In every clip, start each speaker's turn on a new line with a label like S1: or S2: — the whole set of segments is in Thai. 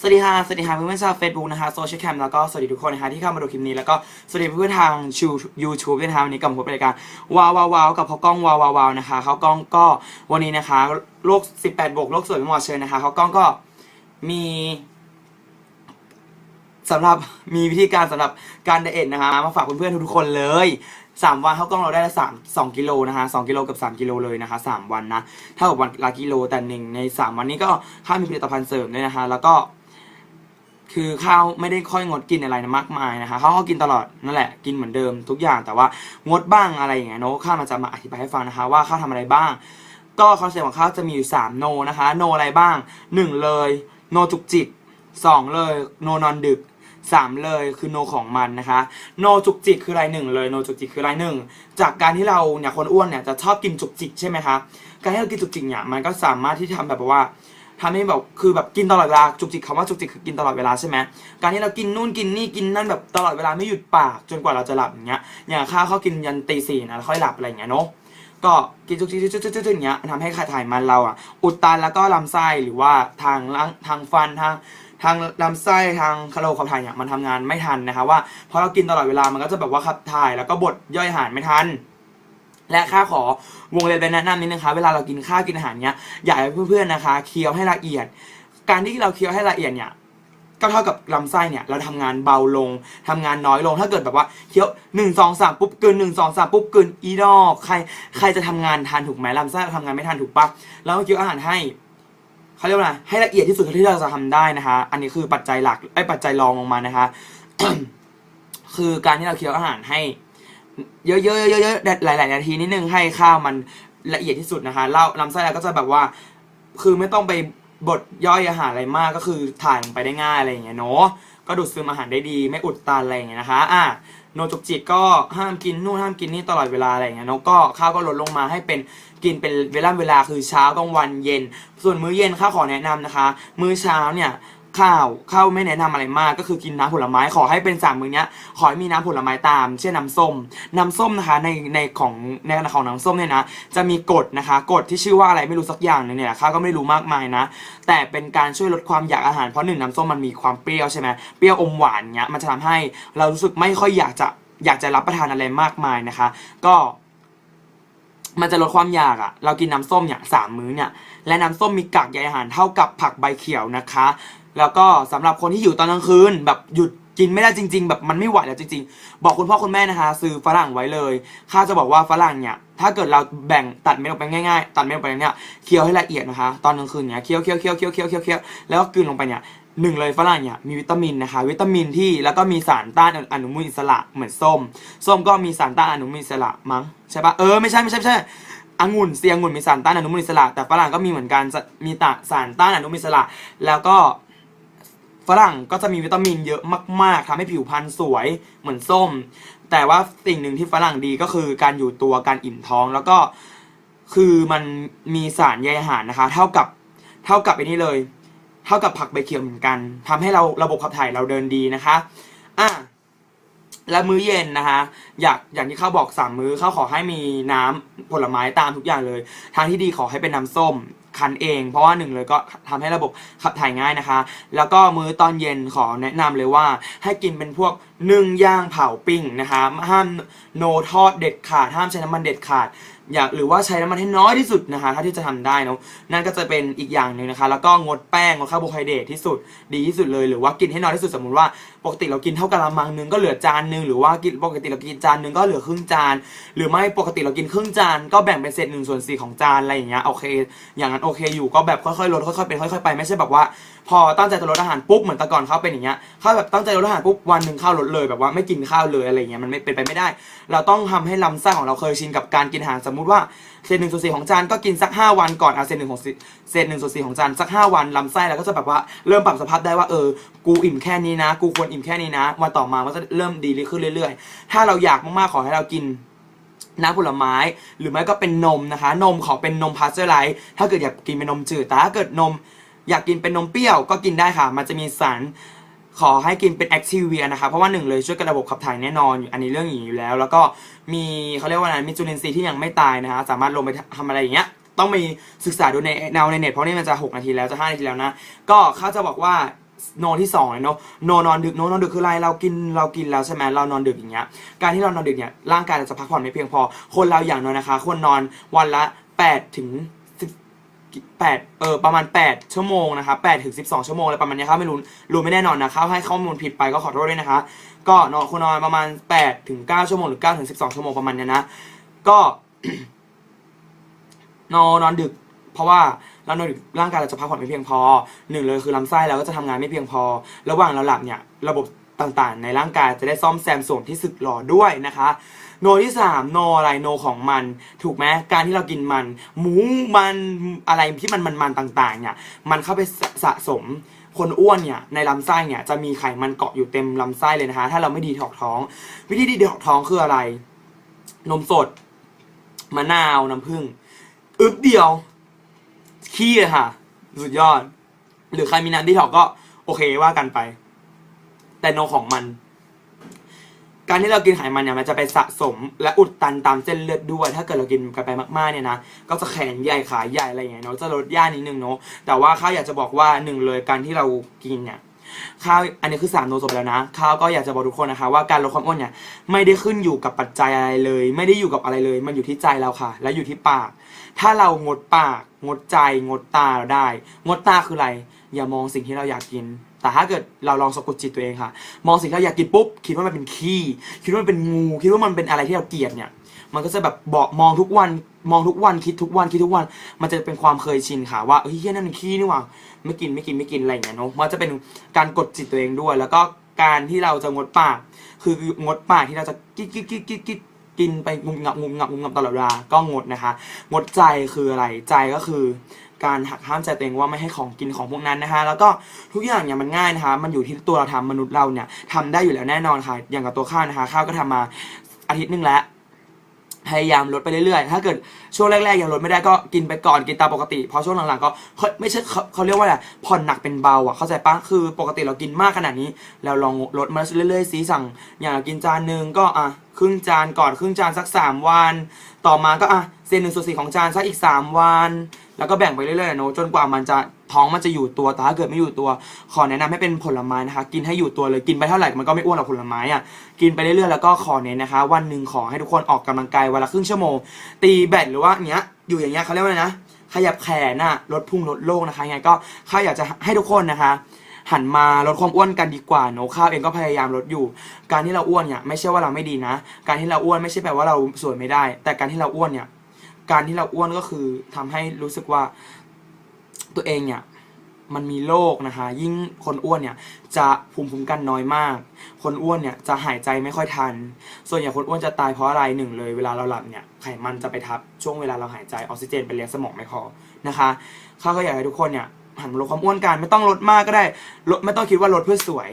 S1: สวัสดีค่ะ สวัสดีค่ะเพื่อนๆชาวเฟซบุ๊กนะคะโซเชียลแคมแล้วก็สวัสดีทุกคนนะคะที่เข้ามาดูคลิปนี้แล้วก็สวัสดีเพื่อนๆทางชูยูทูบด้วยนะคะวันนี้กับผมรายการว้าวว้าวาวกับเขากล้องว้าวว้าวาวนะคะเขากล้องก็วันนี้นะคะโลก 18บวกโลกสวยไม่หมอเชิญนะคะเขากล้องก็มีสำหรับมีวิธีการสำหรับการไดเอทนะคะมาฝากเพื่อนๆทุกๆคนเลยสามวันเขากล้องเราได้ละสามสองกิโลนะคะสองกิโลกับสามกิโลเลยนะคะสามวันนะเท่ากับวันละกิโลแต่หนึ่งในสามวันนี้ก็ข้ามีผลิตภัณฑ์เสริมด้วยนะคะ แล้วก็ คือข้าวไม่ได้ค่อยงดกินอะไรนะมากมายนะคะข้าวก็กินตลอดนั่นแหละกินเหมือนเดิมทุกอย่างแต่ว่างดบ้างอะไรอย่างเงี้ยโน้ข้ามันจะมาอธิบายให้ฟังนะคะ ว่าข้าวทำอะไรบ้าง ก็คอนเซ็ปต์ของข้าวจะมีอยู่3โนนะคะโนอะไรบ้าง 1 เลยโนจุกจิก2เลยโนนอนดึก3 เลยคือโนของมันนะคะโนจุกจิกคืออะไรหนึ่งเลยโนจุกจิกคืออะไรหนึ่งจากการที่เราเนี่ยคนอ้วนเนี่ยจะชอบกินจุกจิกใช่ไหมคะการที่เรากินจุกจิกเนี่ยมันก็สามารถที่จะทำแบบว่า ทำให้แบบคือแบบกินตลอดเวลาจุกจิกคำว่าจุกจิกคือกินตลอดเวลาใช่ไหมการที่เรากินนู่นกินนี่กินนั่นแบบตลอดเวลาไม่หยุดปากจนกว่าเราจะหลับอย่างเงี้ยอย่างข้าวเขากินยันตีสี่นะค่อยหลับอะไรอย่างเงี้ยเนาะก็กินจุกจิกจุกจิกจุกจิกอย่างเงี้ยทำให้ขาถ่ายมันเราอะ อุดตันแล้วก็ลำไส้หรือว่าทางล่างทางฟันทางทางลำไส้ทางคาโลขับถ่ายเนี่ยมันทำงานไม่ทันนะคะว่าพอเรากินตลอดเวลามันก็จะแบบว่าขับถ่ายแล้วก็บดย่อยอาหารไม่ทัน และข้าขอวงเล็บไปแนะนำนิดนึงคะเวลาเรากินข้าวกินอาหารเนี้ยอยากให้เพื่อนๆนะคะเคี้ยวให้ละเอียด การที่เราเคี้ยวให้ละเอียดเนี่ยก็เท่ากับลำไส้เนี่ยเราทำงานเบาลงทำงานน้อยลงถ้าเกิดแบบว่าเคี้ยวหนึ่งสองสามปุ๊บเกินหนึ่งสองสามปุ๊บเกินอีดอกใครใครจะทำงานทันถูกไหมลำไส้เราทำงานไม่ทันถูกปะแล้วเคี้ยวอาหารให้เขาเรียกว่าไรให้ละเอียดที่สุดที่เราจะทำได้นะคะ อันนี้คือปัจจัยหลักไอ้ปัจจัยรองลงมานะคะ คือการที่เราเคี้ยวอาหารให้ เยอะๆเยอะๆหลายๆนาทีนิดนึงให้ข้าวมันละเอียดที่สุดนะคะเล่าลำไส้เราก็จะแบบว่า คือไม่ต้องไปบดย่อยอาหารอะไรมากก็คือถ่ายลงไปได้ง่ายอะไรอย่างเงี้ยเนาะก็ดูดซึมอาหารได้ดีไม่อุดตันอะไรอย่างเงี้ยนะคะอะโนจุกจิกก็ห้ามกินนู่นห้ามกินนี่ตลอดเวลาอะไรอย่างเงี้ยเนาะก็ข้าวก็ลดลงมาให้เป็นกินเป็นเวลาเวลาคือเช้ากลางวันเย็น ส่วนมื้อเย็นข้าขอแนะนำนะคะ มื้อเช้าเนี่ย ข้าวข้าวไม่แนะนำอะไรมากก็คือกินน้ำผลไม้ขอให้เป็นสามมื้อเนี้ยขอให้มีน้ำผลไม้ตาม เช่นน้ำส้มน้ำส้มนะคะในในของในของน้ำส้มเนี่ยนะจะมีกรดนะคะกรดที่ชื่อว่าอะไรไม่รู้สักอย่างหนึงเนี่ยข้าก็ไม่รู้มากมายนะ แต่เป็นการช่วยลดความอยากอาหารเพราะหนึ่งน้ำส้มมันมีความเปรี้ยวใช่ไหมเปรี้ยวอมหวานเนี้ยมันจะทำให้เรารู้สึกไม่ค่อยอยากจะอยากจะรับประทานอะไรมากมายนะคะ ก็ มันจะลดความอยากอะเรากินน้ำส้มเนี่ยสามมื้อเนี่ย และน้ำส้มมีกากใยอาหารเท่ากับผักใบเขียวนะคะ แล้วก็สำหรับคนที่อยู่ตอนกลางคืนแบบหยุดกินไม่ได้จริง ๆ แบบมันไม่ไหวแล้วจริง ๆ บอกคุณพ่อคุณแม่นะคะซื้อฝรั่งไว้เลย ข้าจะบอกว่าฝรั่งเนี่ย ถ้าเกิดเราแบ่งตัดเม็ดออกไปง่ายๆ ตัดเม็ดออกไปเนี่ย เคี้ยวให้ละเอียดนะคะ ตอนกลางคืนเนี่ย เคี้ยวเคี้ยวเคี้ยวเคี้ยวเคี้ยวเคี้ยวเคี้ยวแล้วก็กลืนลงไปเนี่ย หนึ่งเลยฝรั่งเนี่ยมีวิตามินนะคะ วิตามินที่แล้วก็มีสารต้านอนุมูลอิสระเหมือนส้ม ส้มก็มีสารต้านอนุมูลอิสระมั้งใช่ปะเออไม่ใช่ไม่ใช่ไม่ใช่องุ่นเสียงุ่นมีสารต้านอนุมูลอิสระ แต่ฝรั่งก็มีเหมือนกันมีตสารต้านอนุมูลอิสระ แล้วก็ฝรั่งก็จะมีวิตามินเยอะมากๆทำให้ผิวพรรณสวยเหมือนส้ม แต่ว่าสิ่งหนึ่งที่ฝรั่งดีก็คือการอยู่ตัวการอิ่มท้องแล้วก็คือมันมีสารใยอาหารนะคะ เท่ากับเท่ากับไอ้นี่เลย เท่ากับผักใบเขียวเหมือนกันทำให้เราระบบขับถ่ายเราเดินดีนะคะอะและมื้อเย็นนะคะ อยากอย่างที่เขาบอกสามมื้อเขาขอให้มีน้ำผลไม้ตามทุกอย่างเลย ทางที่ดีขอให้เป็นน้ำส้มคั้นเอง เพราะว่าหนึ่งเลยก็ทำให้ระบบขับถ่ายง่ายนะคะ แล้วก็มื้อตอนเย็นขอแนะนำเลยว่า ให้กินเป็นพวกนึ่งย่างเผาปิ้งนะคะ ห้ามโนทอดเด็ดขาด ห้ามใช้น้ำมันเด็ดขาด อยากหรือว่าใช้น้ำมันให้น้อยที่สุดนะคะถ้าที่จะทำได้นะนั่นก็จะเป็นอีกอย่างหนึ่งนะคะ แล้วก็งดแป้งงดคาร์โบไฮเดรตที่สุดดีที่สุดเลยหรือว่ากินให้น้อยที่สุดสมมุติว่าปกติเรากินเท่ากะละมังนึงก็เหลือจานนึงหรือว่ากินปกติเรากินจานนึงก็เหลือครึ่งจาน หรือไม่ปกติเรากินครึ่งจาน ก็แบ่งเป็นเศษหนึ่งส่วนสี่ของจานอะไรอย่างเงี้ยโอเค อย่างนั้นโอเคอยู่ก็แบบค่อยๆลดค่อยๆเป็นค่อยๆไปไม่ใช่แบบว่า พอตั้งใจจะลดอาหารปุ๊บเหมือนแต่ก่อนเขาเป็นอย่างเงี้ยเขาแบบตั้งใจลดอาหารปุ๊บวันหนึ่งข้าวลดเลยแบบว่าไม่กินข้าวเลยอะไรเงี้ยมันไม่เป็นไปไม่ได้ เราต้องทำให้ลำไส้ของเราเคยชินกับการกินอาหารสมมุติว่าเศษหนึ่งส่วนสี่ของจานก็กินสักห้าวันก่อนเอาเศษหนึ่งของเศษหนึ่งส่วนสี่ของจานสักห้าวันลำไส้เราก็จะแบบว่าเริ่มปรับสภาพได้ว่าเออกูอิ่มแค่นี้นะ กูควรอิ่มแค่นี้นะวันต่อมามันจะเริ่มดีขึ้นเรื่อย ๆ ถ้าเราอยากมากๆขอให้เรากินน้ำผลไม้หรือไม่ก็เป็นนมนะคะ นมขอเป็นนมพาสเจอร์ไลท์ถ้าเกิดอยากกินเป็นนมจืดแต่ถ้าเกิดนม อยากกินเป็นนมเปรี้ยวก็กินได้ค่ะ มันจะมีสารขอให้กินเป็นแอคทีเวียนะคะเพราะว่าหนึ่งเลยช่วยกระบบขับถ่ายแน่นอนอยู่อันนี้เรื่องอย่างนี้อยู่แล้ว แล้วก็มีเขาเรียกว่าอะไรมีจุลินทรีย์ที่ยังไม่ตายนะคะสามารถลงไปทำอะไรอย่างเงี้ยต้องมีศึกษาดูในแนวในเน็ตเพราะนี่มันจะ 6 นาทีแล้วจะ 5 นาทีแล้วนะ ก็เขาจะบอกว่าโนที่สองเลยเนาะโนนอนดึกโนนอนดึกคืออะไรเรากินเรากินแล้วใช่ไหมเรานอนดึกอย่างเงี้ยการที่เรานอนดึกเนี่ยร่างกายเราจะพักผ่อนไม่เพียงพอ คนเราอย่างน้อยนะคะควรนอนวันละ8ถึง 10 8เออประมาณ 8 ชั่วโมงนะคะ8ถึง12ชั่วโมงอะไรประมาณนี้ครับไม่รู้รู้ไม่แน่นอนนะคะให้ข้อมูลผิดไปก็ขอโทษด้วยนะคะ ก็นอนควรนอนประมาณ8ถึง9ชั่วโมงหรือ9ถึง12ชั่วโมงประมาณนี้นะก็นอนนอนดึก เพราะว่าเรานอนดึกร่างกายเราจะพักผ่อนไม่เพียงพอหนึ่งเลยคือลำไส้เราก็จะทำงานไม่เพียงพอ ระหว่างเราหลับเนี่ย ระบบต่างๆ ในร่างกายจะได้ซ่อมแซมส่วนที่สึกหรอด้วยนะคะ โนที่สามโนอะไรโนของมัน ถูกไหมการที่เรากินมัน หมูมันอะไรที่มันมันๆต่างๆ เนี่ย มันเข้าไปสะสะสมคนอ้วนเนี่ยในลำไส้เนี่ยจะมีไขมันเกาะอยู่เต็มลำไส้เลยนะคะ ถ้าเราไม่ดีถอกท้อง วิธีดีถอกท้องคืออะไร นมสดมะนาวน้ำผึ้งอึบเดียวขี้เลยค่ะ สุดยอด หรือใครมีน้ำดีถอกก็โอเคว่ากันไป แต่โนของมัน การที่เรากินไขมันเนี่ยมันจะไปสะสมและอุดตันตามเส้นเลือดด้วย ถ้าเกิดเรากินกันไปมากๆเนี่ยนะก็จะแขนใหญ่ขาใหญ่อะไรอย่างเงี้ยเนาะจะลดย่านิดนึงเนาะแต่ว่าข้าวอยากจะบอกว่าหนึ่งเลยการที่เรากินเนี่ยข้าวอันนี้คือสามโนจบแล้วนะข้าวก็อยากจะบอกทุกคนนะคะ ว่าการลดความอ้วนเนี่ยไม่ได้ขึ้นอยู่กับปัจจัยอะไรเลย ไม่ได้อยู่กับอะไรเลย มันอยู่ที่ใจเราค่ะ และอยู่ที่ปาก ถ้าเรางดปาก งดใจ งดตาเราได้ งดตาคืออะไร อย่ามองสิ่งที่เราอยากกิน แต่ถ้าเกิดเราลองสะกดจิตตัวเองค่ะ มองสิ่งที่เราอยากกินปุ๊บ คิดว่ามันเป็นขี้ คิดว่ามันเป็นงู คิดว่ามันเป็นอะไรที่เราเกลียดเนี่ย มันก็จะแบบบอกมองทุกวัน มองทุกวัน คิดทุกวัน คิดทุกวัน มันจะเป็นความเคยชินค่ะ ว่าเฮ้ยนั่นมันขี้นี่หว่า ไม่กิน ไม่กิน ไม่กิน อะไรอย่างเงี้ยเนาะ มันจะเป็นการกดจิตตัวเองด้วย แล้วก็การที่เราจะงดปาก คืองดปากที่เราจะกิ๊กกิ๊กกิ๊กกิ๊ก กินไปงุมงับงุมงับงุมงับตลอดเวลาก็งดนะคะ งดใจคืออะไรใจก็คือการหักห้ามใจตัวเองว่าไม่ให้ของกินของพวกนั้นนะคะ แล้วก็ทุกอย่างเนี่ยมันง่ายนะคะ มันอยู่ที่ตัวเราทำมนุษย์เราเนี่ยทำได้อยู่แล้วแน่นอนค่ะ อย่างกับตัวข้าวนะคะ ข้าวก็ทำมาอาทิตย์หนึงแล้ว พยายามลดไปเรื่อยๆ ถ้าเกิดช่วงแรกๆยังลดไม่ได้ก็กินไปก่อนกินตามปกติ พอช่วงหลังๆก็เฮ้ยไม่ใช่เขาเขาเรียกว่าอะไรผ่อนหนักเป็นเบาอะเข้าใจปะคือปกติเรากินมากขนาดนี้เราลองลดมาเรื่อยๆสีสั่ง อย่างกินจานหนึ่งก็อะครึ่งจานก่อนครึ่งจานสักสามวัน ต่อมาก็อะเซนหนึ่งส่วนสี่ของจานสักอีกสามวัน แล้วก็แบ่งไปเรื่อยๆเนอะจนกว่ามันจะท้องมันจะอยู่ตัวแต่ถ้าเกิดไม่อยู่ตัวขอแนะนำให้เป็นผลไม้นะคะ กินให้อยู่ตัวเลยกินไปเท่าไหร่มันก็ไม่อ้วนหรอกผลไม้อะกินไปเรื่อยๆแล้วก็ขอเน้นนะคะ วันหนึ่งขอให้ทุกคนออกกำลังกายวันละครึ่งชั่วโมง ตีแบดหรือว่าเนี้ยอยู่อย่างเงี้ยเขาเรียกว่าอะไรนะขยับแขนน่ะลดพุงลดโลกนะคะยังไงก็ข้าอยากจะให้ทุกคนนะคะ หันมาลดความอ้วนกันดีกว่าเนข้าวเองก็พยายามลดอยู่ การที่เราอ้วนเนี่ยไม่ใช่ว่าเราไม่ดีนะ การที่เราอ้วนไม่ใช่แปลว่าเราสวยไม่ได้ แต่การที่เราอ้วนเนี่ย การที่เราอ้วนก็คือทำให้รู้สึกว่าตัวเองเนี่ยมันมีโรคนะคะ ยิ่งคนอ้วนเนี่ย จะภูมิคุ้มกันน้อยมาก คนอ้วนเนี่ยจะหายใจไม่ค่อยทัน ส่วนใหญ่คนอ้วนจะตายเพราะอะไรหนึ่งเลย เวลาเราหลับเนี่ยไขมันจะไปทับช่วงเวลาเราหายใจออกซิเจนไปเลี้ยงสมองไม่พอนะคะข้าก็อยากให้ทุกคนเนี่ยหันมาลดความอ้วนกันไม่ต้องลดมากก็ได้ลดไม่ต้องคิดว่าลดเพื่อสวย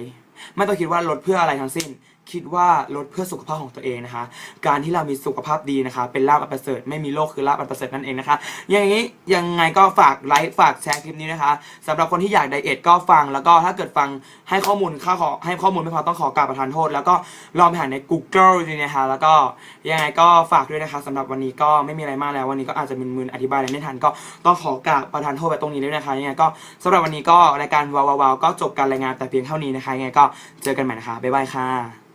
S1: ไม่ต้องคิดว่าลดเพื่ออะไรทั้งสิ้น คิดว่าลดเพื่อสุขภาพของตัวเองนะคะ การที่เรามีสุขภาพดีนะคะ เป็นลาบอันประเสริฐไม่มีโรคคือลาบอันประเสริฐนั่นเองนะคะ อย่างนี้ยังไงก็ฝากไลค์ฝากแชร์คลิปนี้นะคะสำหรับคนที่อยากไดเอทก็ฟังแล้วก็ถ้าเกิดฟังให้ข้อมูลข้าขอให้ข้อมูลไม่พอต้องขอกราบประทานโทษ แล้วก็ลองไปหาใน Google ดูนะคะ แล้วก็ยังไงก็ฝากด้วยนะคะสำหรับวันนี้ก็ไม่มีอะไรมากแล้ววันนี้ก็อาจจะมึนๆอธิบายอะไรไม่ทันก็ต้องขอกราบประทานโทษไปตรงนี้ด้วยนะคะยังไงก็สำหรับวันนี้ก็รายการวาวๆก็จบการรายงานแต่เพียงเท่านี้นะคะยังไงก็เจอกันใหม่นะคะบ๊ายบายค่ะ